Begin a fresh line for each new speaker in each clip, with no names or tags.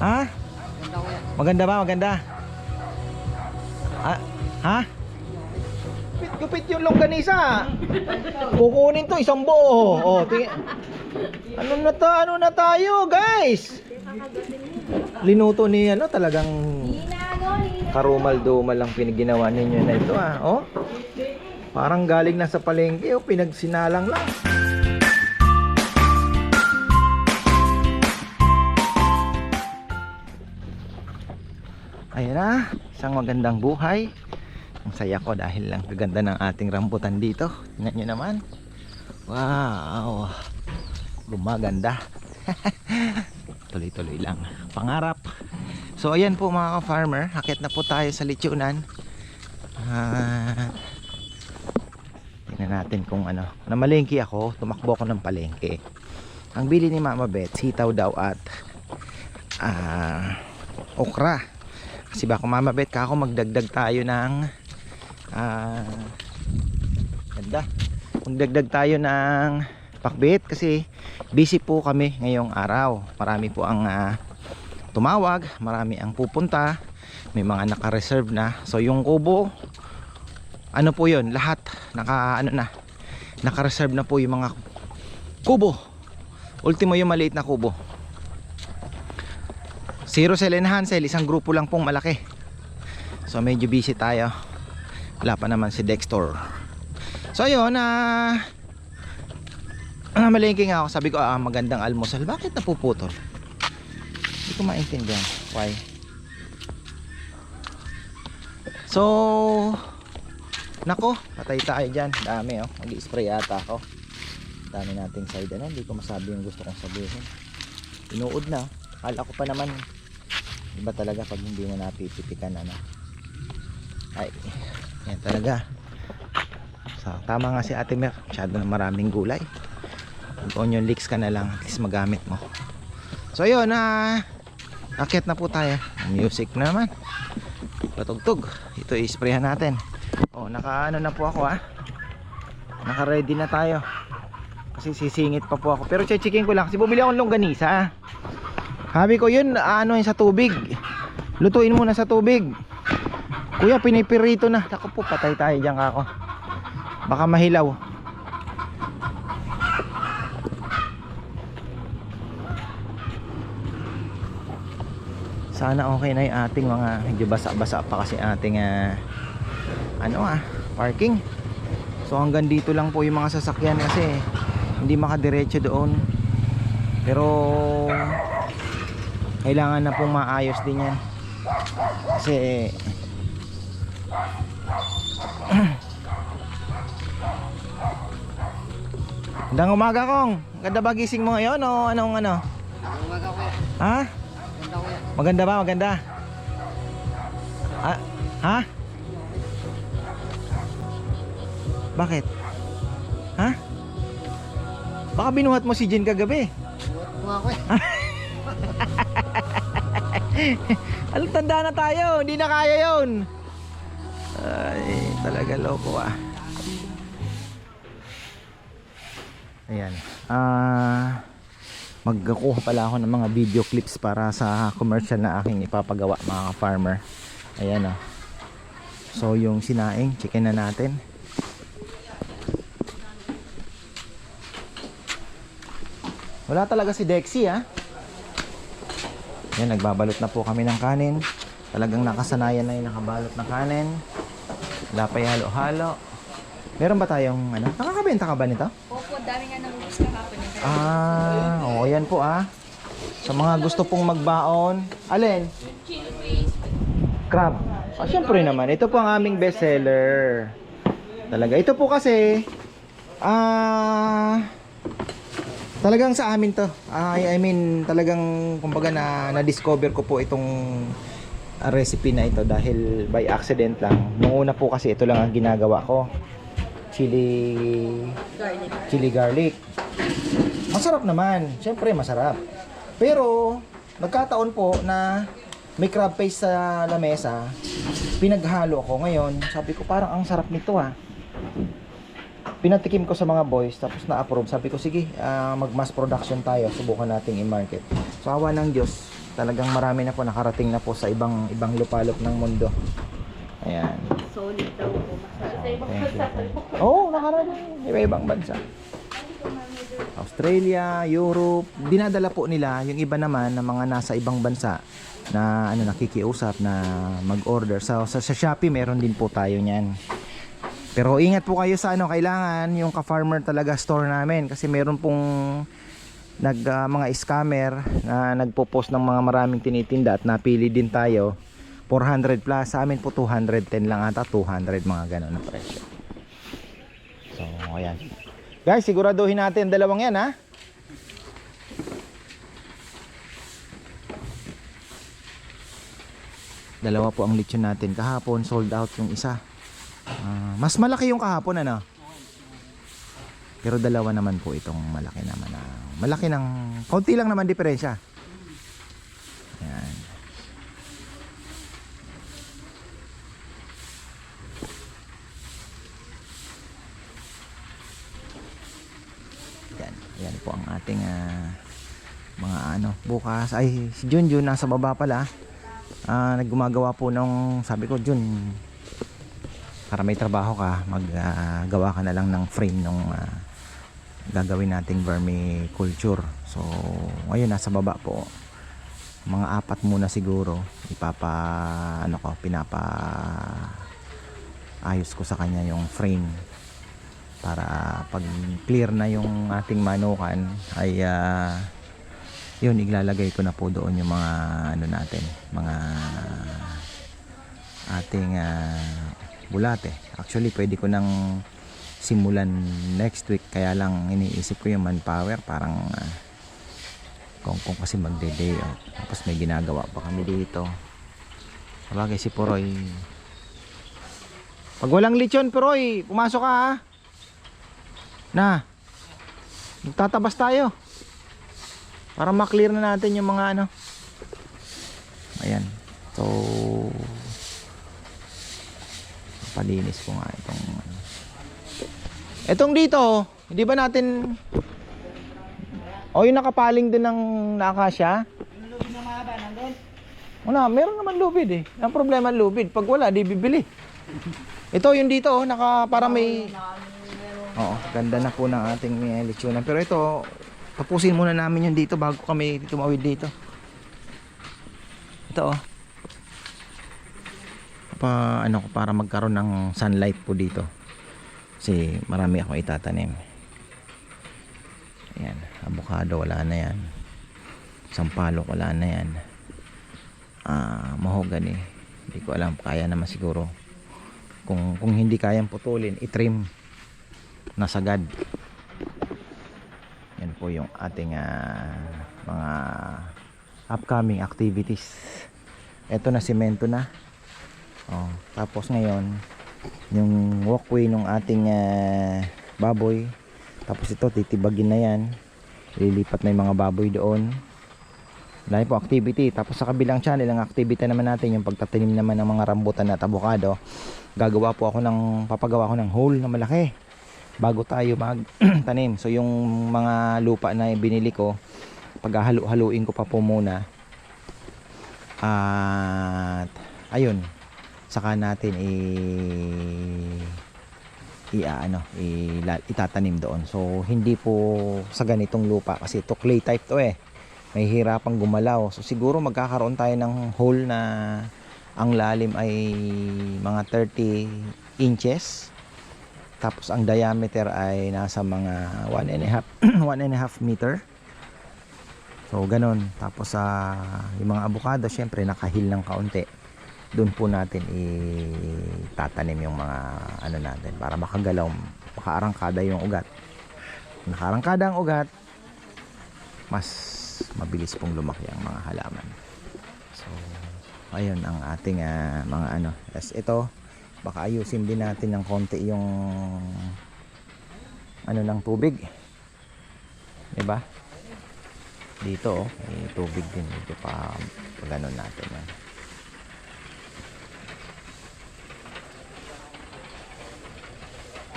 Ha? Maganda ba? Maganda? Ah, ha? Gupit, yung longganisa. Kukunin to isang buo. Oh, tingin. Ano na to? Ano na tayo, guys? Linuto ni ano talagang karumal-dumal lang pinaginawa ninyo na ito ah. Oh. Parang galing na sa palengke oh, pinagsinalang lang. Na, isang magandang buhay. Ang saya ko dahil lang kaganda ng ating rambutan dito. Tingnan nyo naman. Wow! Gumaganda. Tuloy-tuloy lang. Pangarap. So ayan po mga ka-farmer, akit na po tayo sa lechonan. At tingnan natin kung ano. Namalengke ako, tumakbo ako ng palengke. Ang bili ni Mama Beth, sitaw daw at ah, okra. Kasi baka Mama Beth, kako magdagdag tayo ng ah, ganda. Magdagdag tayo ng pakbit kasi busy po kami ngayong araw. Marami po ang ah, tumawag, marami ang pupunta, may mga naka-reserve na. So yung kubo, ano po 'yon? Lahat naka ano na. Naka-reserve na po yung mga kubo. Ultimo yung maliit na kubo. Zero Cell and Hansel, isang grupo lang pong malaki. So medyo busy tayo. Wala pa naman si Dexter. So ayun, ah uh, malengke nga ako. Sabi ko, ah, magandang almusal. Bakit napuputol? Hindi ko maintindihan. Why? So, nako, patay tayo dyan. Dami oh. Mag-spray ata ako. Dami nating side ano. Hindi ko masabi yung gusto kong sabihin. Inuod na. Akala ko pa naman. Iba talaga pag hindi mo napipitikan ano. Ay, yan talaga. So, tama nga si Ate Mer. Masyado na maraming gulay. Mag onion leeks ka na lang. At least magamit mo. So, yun. Ah, akit na po tayo. Music na naman. Patugtog. Ito i-sprayhan natin. Oh, naka ano na po ako ah. Naka ready na tayo. Kasi sisingit pa po ako. Pero checkin ko lang kasi bumili akong longganisa. Sabi ko yun, ano yun sa tubig. Lutuin muna sa tubig. Kuya, pinipirito na. Ako po, patay tayo dyan ako. Baka mahilaw. Sana okay na yung ating mga medyo basa-basa pa kasi ating ah, ano ah, parking. So hanggang dito lang po yung mga sasakyan kasi hindi makadiretso doon. Pero kailangan na pong maayos din yan. Kasi Gandang umaga kong. Ganda ba gising mo ngayon o anong ano?
Umaga ko.
Ha?
Ganda ko.
Maganda ba? Maganda? Ha? Ha? Bakit? Ha? Baka binuhat mo si Jen kagabi.
Buhat mo ako eh.
Alam, tanda na tayo. Hindi na kaya yon. Ay, talaga loko ah. Ayan. Ah, magkukuha pala ako ng mga video clips para sa commercial na aking ipapagawa mga farmer. Ayan ah. So yung sinaing, chicken na natin. Wala talaga si Dexy ah. Yan, nagbabalot na po kami ng kanin. Talagang nakasanayan na yung nakabalot na kanin. Wala pa halo-halo. Meron ba tayong ano? Nakakabenta ka ba nito?
Opo, dami nga nang gusto kahapon.
Ah, oo, yan po ah. Sa mga gusto pong magbaon. Alin? Crab. Ah, syempre naman. Ito po ang aming bestseller. Talaga. Ito po kasi, ah, talagang sa amin to. I, I mean, talagang, kumbaga na, na-discover ko po itong ah, recipe na ito dahil by accident lang. Nung una po kasi ito lang ang ginagawa ko. Chili
Garlic.
chili garlic. Masarap naman. Siyempre, masarap. Pero, nagkataon po na may crab paste sa lamesa. Pinaghalo ko ngayon. Sabi ko, parang ang sarap nito ah. Pinatikim ko sa mga boys, tapos na-approve. Sabi ko, sige, ah, mag-mass production tayo. Subukan nating i-market. So, awa ng Diyos, Talagang marami na po nakarating na po sa ibang ibang lupalop ng mundo. Ayan.
Solid daw po. Sa ibang bansa.
Oo, oh, nakarating. Iba-ibang bansa. Australia, Europe, dinadala po nila yung iba naman na mga nasa ibang bansa na ano nakikiusap na mag-order. So, sa, sa Shopee meron din po tayo niyan. Pero ingat po kayo sa ano, kailangan yung ka-farmer talaga store namin. Kasi meron pong nag ah, mga scammer na nagpo-post ng mga maraming tinitinda at napili din tayo. 400 plus sa amin po 210 lang ata 200 mga ganun na presyo. So ayan. Guys siguraduhin natin dalawang yan ha? Dalawa po ang lechon natin. Kahapon sold out yung isa Ah, mas malaki yung kahapon ano? Pero dalawa naman po itong malaki naman na malaki ng konti lang naman diferensya. Ayan. Yan, yan po ang ating ah, mga ano bukas. Ay si Junjun nasa baba pala. Ah naggumagawa po ng sabi ko Jun para may trabaho ka maggawa ka na lang ng frame nung ah, gagawin nating vermiculture. So ngayon nasa baba po. Mga apat muna siguro ipapa ano ko pinapa ayos ko sa kanya yung frame. Para pag clear na yung ating manukan ay ah, yun iglalagay ko na po doon yung mga ano natin mga ating ah, bulate. Actually pwede ko nang simulan next week. Kaya lang iniisip ko yung manpower. Parang ah, kung, kung kasi magde-day out. Tapos may ginagawa pa kami dito. Sabagay si Puroy. Pag walang lechon Puroy pumasok ka ha? Na magtatabas tayo. Para maklear na natin yung mga ano. Ayan. So palinis ko nga itong ano. Etong dito, hindi ba natin O yung nakapaling din ng nakasya? Wala, meron naman lubid eh. Ang problema lubid, pag wala, di bibili. Ito yung dito, oh, naka para may Oo, ganda na po ng ating lechonan. Pero ito, tapusin muna namin yung dito bago kami tumawid dito. Ito oh. Pa, ano ko para magkaroon ng sunlight po dito. Kasi marami akong itatanim. Ayan, avocado wala na yan. Sampalok wala na yan. Ah, mahogany. Hindi ko alam, kaya naman siguro. Kung kung hindi kayang putulin, i-trim na sagad. Yan po yung ating ah, mga upcoming activities. Ito na simento na. Oh, tapos ngayon, yung walkway ng ating ah, baboy. Tapos ito, titibagin na yan. Lilipat na yung mga baboy doon. Dahil po activity. Tapos sa kabilang channel, ang activity naman natin, yung pagtatanim naman ng mga rambutan at avocado. Gagawa po ako ng, papagawa ko ng hole na malaki. Bago tayo magtanim. So yung mga lupa na binili ko, paghahalo-haluin ko pa po muna. At ayun, saka natin i i ano, i, itatanim doon. So hindi po sa ganitong lupa kasi ito clay type to eh. May hirapang gumalaw. So siguro magkakaroon tayo ng hole na ang lalim ay mga 30 inches. Tapos ang diameter ay nasa mga 1 and a half 1 and a half meter. So ganun. Tapos sa yung mga avocado syempre nakahil ng kaunti doon po natin itatanim yung mga ano natin para makagalaw makaarangkada yung ugat. Nakarangkada ang ugat mas mabilis pong lumaki ang mga halaman. So ayun ang ating ah, mga ano yes, ito baka ayusin din natin ng konti yung ano ng tubig. Diba? Dito oh, may tubig din dito pa pag ano natin yan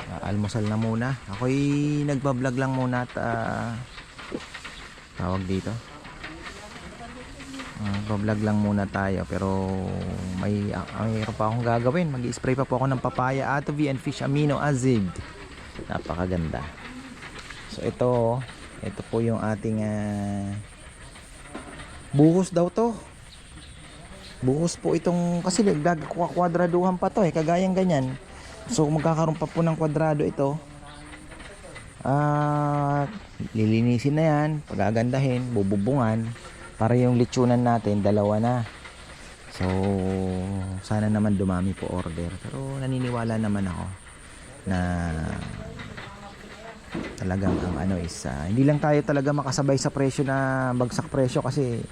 Ah, almusal na muna. Ako'y nagbablog lang muna at ah, tawag dito. Uh, vlog lang muna tayo pero may uh, mayroon pa akong gagawin. Mag-spray pa po ako ng papaya Atovi and fish amino acid. Napakaganda. So ito, ito po yung ating ah, buhos daw to. Buhos po itong kasi nagkakwadraduhan pa to eh, kagayang ganyan. So magkakaroon pa po ng kwadrado ito. At lilinisin na yan, pagagandahin, bububungan para yung litsunan natin dalawa na. So sana naman dumami po order. Pero naniniwala naman ako na talagang ang ano is ah, hindi lang tayo talaga makasabay sa presyo na bagsak presyo kasi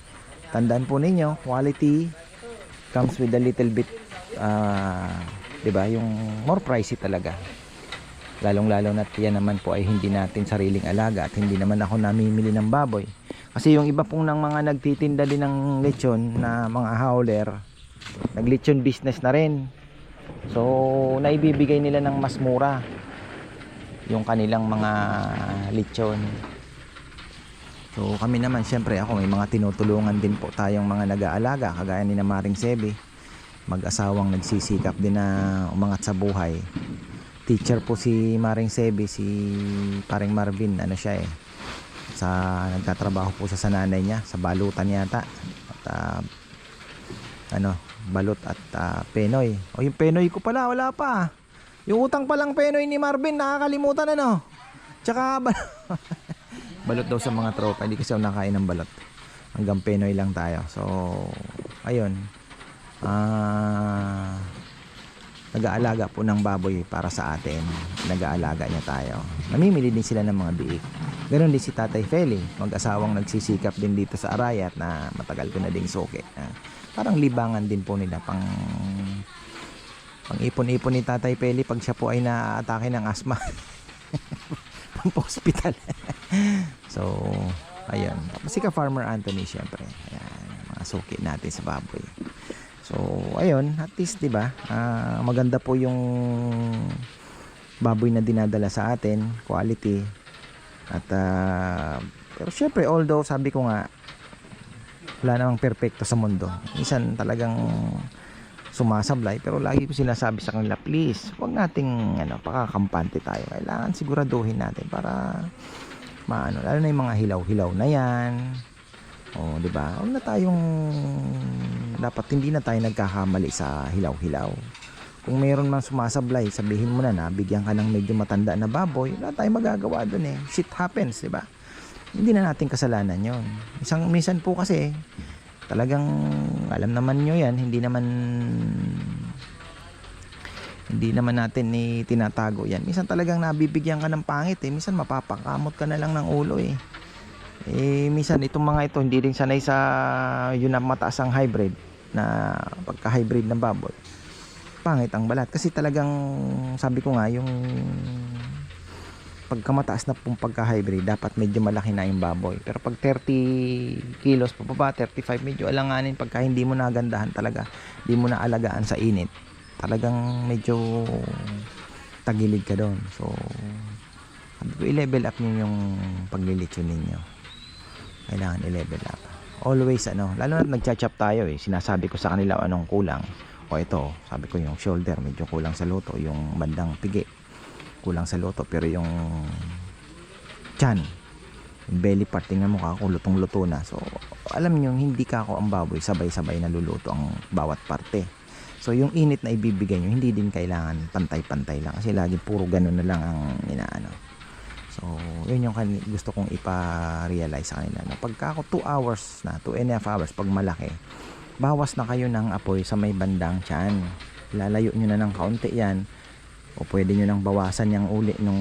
tandaan po ninyo quality comes with a little bit ah, 'di ba yung more pricey talaga. Lalong lalo na yan naman po ay hindi natin sariling alaga at hindi naman ako namimili ng baboy. Kasi yung iba pong ng mga nagtitinda din ng lechon na mga howler naglechon business na rin. So naibibigay nila ng mas mura yung kanilang mga lechon. So kami naman syempre ako may mga tinutulungan din po tayong mga nag-aalaga kagaya ni na Maring Sebi mag-asawang nagsisikap din na umangat sa buhay. Teacher po si Maring Sebi si Paring Marvin ano siya eh. Sa nagtatrabaho po siya sa nanay niya sa balutan yata. At ah, ano balot at ah, penoy. O yung penoy ko pala wala pa. Yung utang palang penoy ni Marvin nakakalimutan ano? Tsaka ba- balot daw sa mga tropa hindi kasi ako nakain ng balot. Hanggang penoy lang tayo. So ayun ah nag-aalaga po ng baboy para sa atin nag-aalaga niya tayo namimili din sila ng mga biik Ganon din si Tatay Feli, mag-asawang nagsisikap din dito sa Arayat na matagal ko na ding suki. Ah, parang libangan din po nila pang pang ipon-ipon ni Tatay Feli pag siya po ay naaatake ng asma. pang hospital. so, ayun. Tapos si ka Farmer Anthony syempre. Ayan, mga suki natin sa baboy. So, ayun, at least 'di ba? ah, maganda po yung baboy na dinadala sa atin, quality, at ah, pero syempre although sabi ko nga wala namang perpekto sa mundo. Minsan talagang sumasablay pero lagi ko sinasabi sa kanila please wag nating ano pakakampante tayo kailangan siguraduhin natin para maano lalo na yung mga hilaw-hilaw na yan o di ba huwag na tayong dapat hindi na tayo nagkakamali sa hilaw-hilaw kung mayroon man sumasablay, sabihin mo na na bigyan ka ng medyo matanda na baboy, wala tayong magagawa doon eh. Shit happens, di ba? Hindi na natin kasalanan yon. Isang minsan po kasi talagang alam naman nyo yan, hindi naman hindi naman natin ni tinatago yan. Minsan talagang nabibigyan ka ng pangit eh. Minsan mapapakamot ka na lang ng ulo eh. Eh, minsan itong mga ito hindi rin sanay sa yun na mataas ang hybrid na pagka-hybrid ng baboy pangit ang balat. Kasi talagang sabi ko nga yung pagkamataas na pong pagka-hybrid dapat medyo malaki na yung baboy. Pero pag 30 kilos pa baba 35 medyo alanganin pagka hindi mo nagandahan talaga. Hindi mo na alagaan sa init. Talagang medyo tagilid ka doon. So sabi ko i-level up nyo yung paglilitsyon ninyo. Kailangan i-level up always ano lalo na nagcha-chop tayo eh. Sinasabi ko sa kanila anong kulang. O ito sabi ko yung shoulder medyo kulang sa luto yung bandang pigi. Kulang sa luto pero yung chan yung belly part tingnan mo kako lutong luto na. So alam nyo hindi kako ang baboy sabay sabay na luluto ang bawat parte. So yung init na ibibigay nyo hindi din kailangan pantay pantay lang. Kasi lagi puro ganun na lang ang inaano so yun yung gusto kong ipa-realize sa kanila na pagka ako 2 hours na 2 and a half hours pag malaki bawas na kayo ng apoy sa may bandang tiyan. Lalayo nyo na ng kaunti yan. O pwede nyo nang bawasan yung uli ng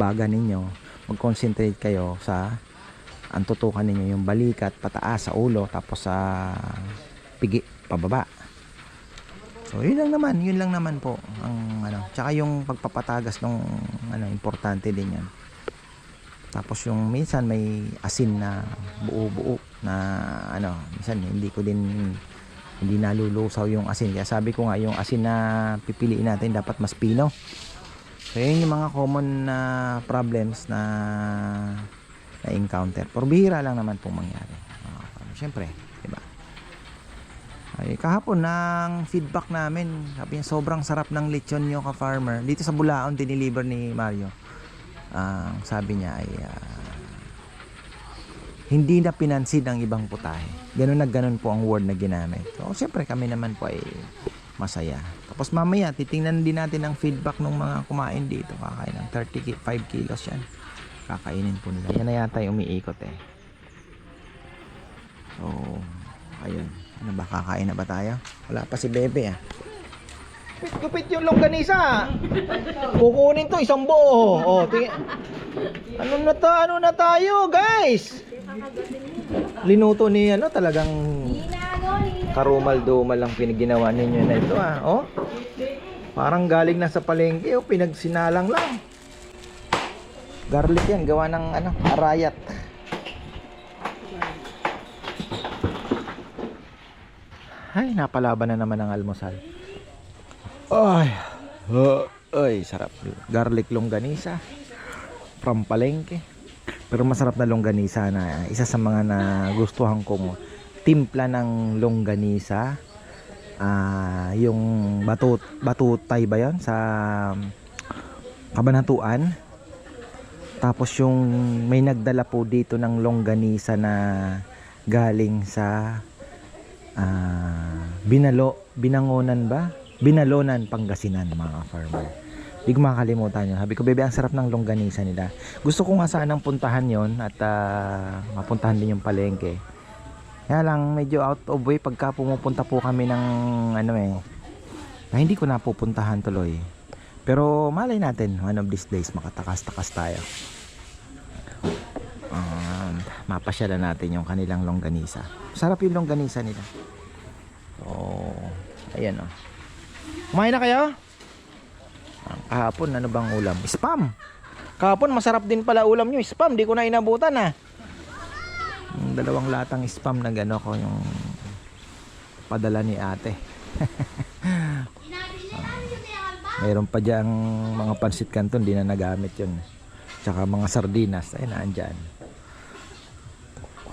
baga ninyo. Mag-concentrate kayo sa ang tutukan ninyo yung balikat pataas sa ulo tapos sa pigi pababa. So yun lang naman, yun lang naman po ang ano. Tsaka yung pagpapatagas ng ano importante din yan. Tapos yung minsan may asin na buo-buo na ano, minsan hindi ko din hindi nalulusaw yung asin. Kaya sabi ko nga yung asin na pipiliin natin dapat mas pino. So yun yung mga common na problems na na encounter. Pero bihira lang naman pong mangyari. Uh, Siyempre, 'di ba? Ay, kahapon ng feedback namin, sabi niya sobrang sarap ng lechon nyo ka farmer. Dito sa Bulaon, diniliver ni Mario. Ang sabi niya ay ah, hindi na pinansin ang ibang putahe. Ganun na ganun po ang word na ginamit. So, siyempre kami naman po ay masaya. Tapos mamaya, titingnan din natin ang feedback ng mga kumain dito. Kakain ng 35 kilos yan. Kakainin po nila. Yan na yata yung umiikot eh. So, ayun. Ano ba, kakain na ba tayo? Wala pa si Bebe ah. Gupit yung longganisa. Kukunin to isang buo. Oh, tingin. Ano na ta, ano na tayo, guys? Linuto ni ano talagang karumal-dumal lang pinaginawa ninyo na ito ah. Oh. Parang galing na sa palengke, oh, pinagsinalang lang. Garlic yan, gawa ng ano, arayat. Ay, napalaban na naman ang almusal. Ay, oh, ay, sarap. Garlic longganisa from palengke. Pero masarap na longganisa na isa sa mga nagustuhan kong timpla ng longganisa. Ah, yung batut batutay ba 'yon sa Kabanatuan. Tapos yung may nagdala po dito ng longganisa na galing sa ah, Binalo, Binangonan ba? Binalonan, Pangasinan mga farmer. Hindi ko makakalimutan yun. Sabi ko, bebe, ang sarap ng longganisa nila. Gusto ko nga sanang puntahan yon at ah, mapuntahan din yung palengke. Kaya lang, medyo out of way pagka pumupunta po kami ng ano eh, na hindi ko napupuntahan tuloy. Pero malay natin, one of these days makatakas-takas tayo. Um, mapasyalan natin yung kanilang longganisa. Sarap yung longganisa nila. So, ayan o. Kumain na kayo? Ang kahapon, ano bang ulam? Spam! Kahapon, masarap din pala ulam nyo. Spam, di ko na inabutan ah. Yung dalawang latang spam na gano ko yung padala ni ate. Mayroon pa diyang mga pansit canton, di na nagamit yun. Tsaka mga sardinas, ay naandyan.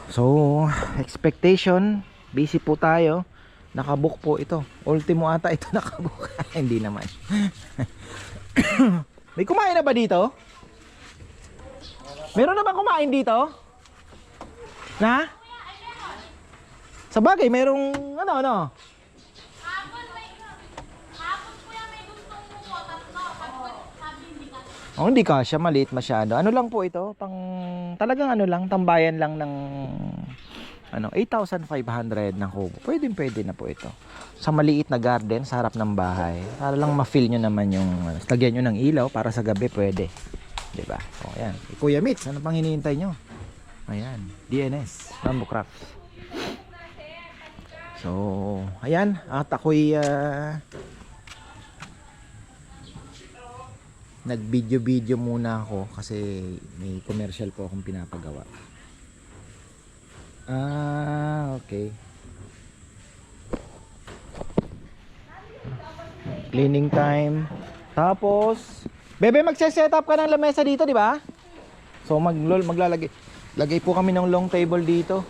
So, expectation, busy po tayo. Nakabook po ito. Ultimo ata ito nakabook. Hindi naman. May kumain na ba dito? Meron na ba kumain dito? Na? Sa bagay, merong ano ano? Oh, hindi kasya, maliit masyado. Ano lang po ito? Pang talagang ano lang, tambayan lang ng ano, 8,500 na kubo. Pwede pwede na po ito. Sa maliit na garden sa harap ng bahay. Para lang ma-feel nyo naman yung ano, lagyan nyo ng ilaw para sa gabi pwede. ba? O yan. Eh, Kuya Mitz, ano pang hinihintay nyo? Ayan, DNS, Rambo Crafts. So, ayan, at ako'y ah, nag-video-video muna ako kasi may commercial po akong pinapagawa. Ah, okay. Cleaning time. Tapos, Bebe, magse-set up ka ng lamesa dito, di ba? So, mag maglalagay. Lagay po kami ng long table dito.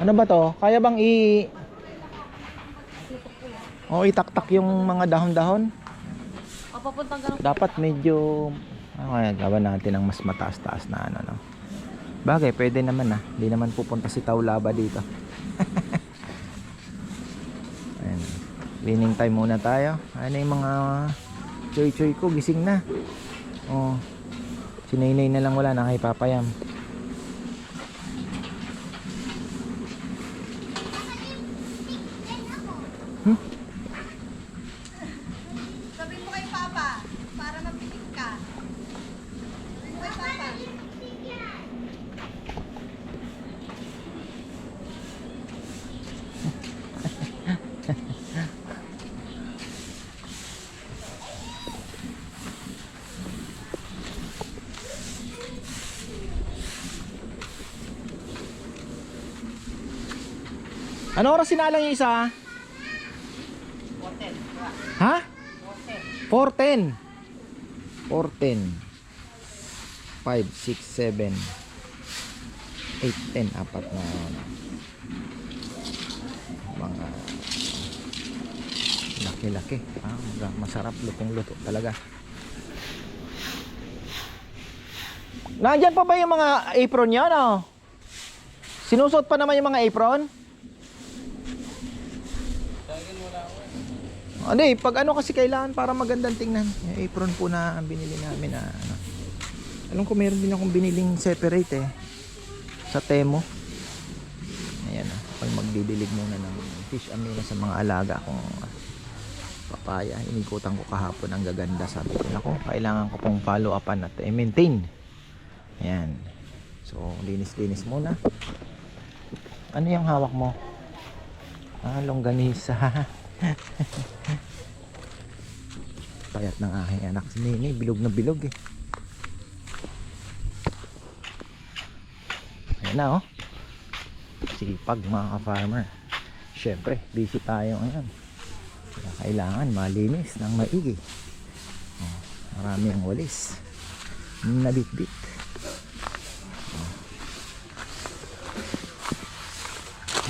Ano ba to? Kaya bang i... O, itaktak yung mga dahon-dahon? Dapat medyo ano kaya gawa natin ng mas mataas-taas na ano no. Bagay, pwede naman ah. Hindi naman pupunta si Taulaba dito. Ayan. Cleaning time muna tayo. Ano yung mga choy-choy ko, gising na. Oh. Si Nainay na lang wala, nakahipapayam.
Sabi mo kay Papa, para mapitik ka. Sabi mo kay Papa.
Ano oras sinalang yung isa? 410. Ha? 410. 410. 5, 6, 7, 8, 10. Apat na mga Laki-laki. Ah, masarap lutong-luto talaga. Nandyan pa ba yung mga apron niya, no? Sinusot pa naman yung mga apron? Ano eh, pag ano kasi kailangan para magandang tingnan. Yung apron po na binili namin na ano. Alam ko meron din akong biniling separate eh. Sa Temo. Ayan ah. Pag magdidilig muna ng fish amina sa mga alaga kong papaya. Inikutan ko kahapon ang gaganda. Sabi ko, nako, kailangan ko pong follow upan at eh, maintain. Ayan. So, linis-linis muna. Ano yung hawak mo? Ah, longganisa. Payat ng aking anak si Nini. Bilog na bilog eh. Ayan na oh. Sipag mga ka-farmer. Siyempre, busy tayo ngayon. Kaya kailangan malinis ng maigi. Oh, marami ang walis. Nabitbit.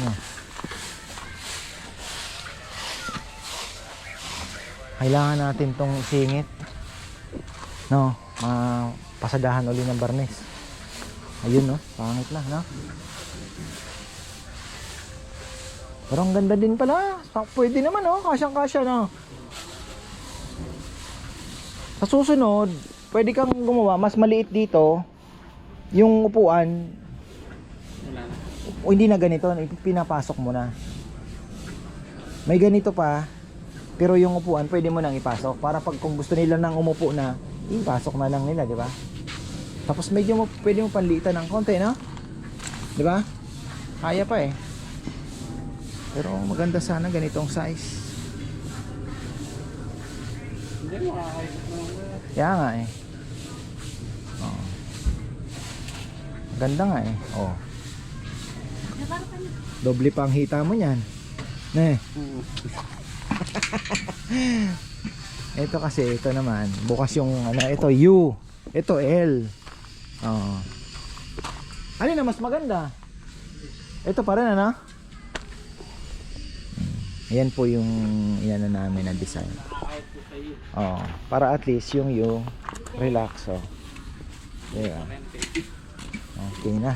Oh. Kailangan natin tong singit. No, mapasadahan uli ng barnes. Ayun no, pangit na, no? Pero ang ganda din pala. Pwede naman, no? Kasyang-kasya, no? Sa susunod, pwede kang gumawa. Mas maliit dito. Yung upuan, o hindi na ganito, pinapasok mo na. May ganito pa, pero yung upuan pwede mo nang ipasok para pag kung gusto nila nang umupo na, ipasok na lang nila, di ba? Tapos medyo mo, pwede mo panlitan ng konti, no? Di ba? Kaya pa eh. Pero maganda sana ganitong size.
Hindi mo.
Kaya nga eh. Ganda nga eh. Oh. Doble pa ang hita mo niyan. Ne. ito kasi ito naman, bukas yung ano ito U, ito L. Oo. Ano na mas maganda? Ito pa rin ano? Hmm. Ayan po yung yan na namin na design. Oo. Para at least yung U relax oh. Yeah. Okay na.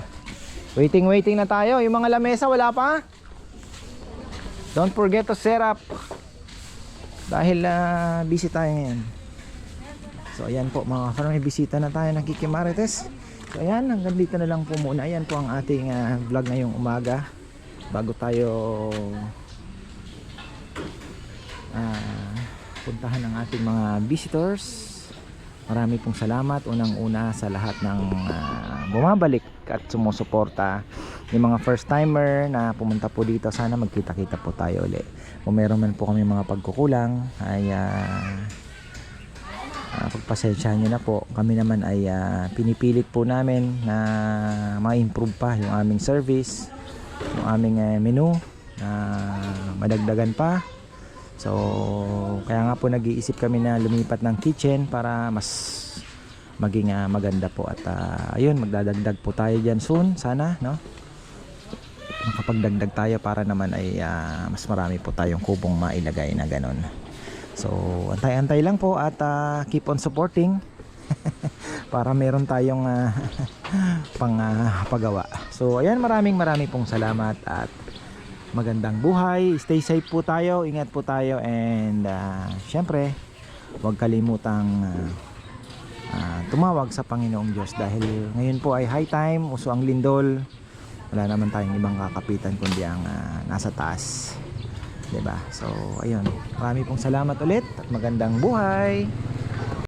Waiting, waiting na tayo. Yung mga lamesa, wala pa? Don't forget to set up. Dahil ah, busy tayo ngayon. So, ayan po mga farm. May bisita na tayo ng Kikimarites. So, ayan. Hanggang dito na lang po muna. Ayan po ang ating ah, vlog ngayong umaga. Bago tayo ah, puntahan ang ating mga visitors. Marami pong salamat unang-una sa lahat ng ah, bumabalik at sumusuporta. Yung mga first timer na pumunta po dito, sana magkita-kita po tayo uli. Kung meron man po kami mga pagkukulang, ay ah, ah, pagpasensyahan nyo na po. Kami naman ay ah, pinipilit po namin na ma-improve pa yung aming service, yung aming ah, menu na madagdagan pa. So, kaya nga po nag-iisip kami na lumipat ng kitchen para mas maging ah, maganda po at ah, ayun magdadagdag po tayo diyan soon sana no makapagdagdag tayo para naman ay ah, mas marami po tayong kubong mailagay na ganun. So antay-antay lang po at ah, keep on supporting para meron tayong ah, pang ah, pagawa. So ayan maraming maraming pong salamat at magandang buhay. Stay safe po tayo ingat po tayo and ah, syempre huwag kalimutang ah, ah, tumawag sa Panginoong Diyos dahil ngayon po ay high time, uso ang lindol. Wala naman tayong ibang kakapitan kundi ang ah, nasa taas. 'Di ba? So, ayun. Marami pong salamat ulit at magandang buhay.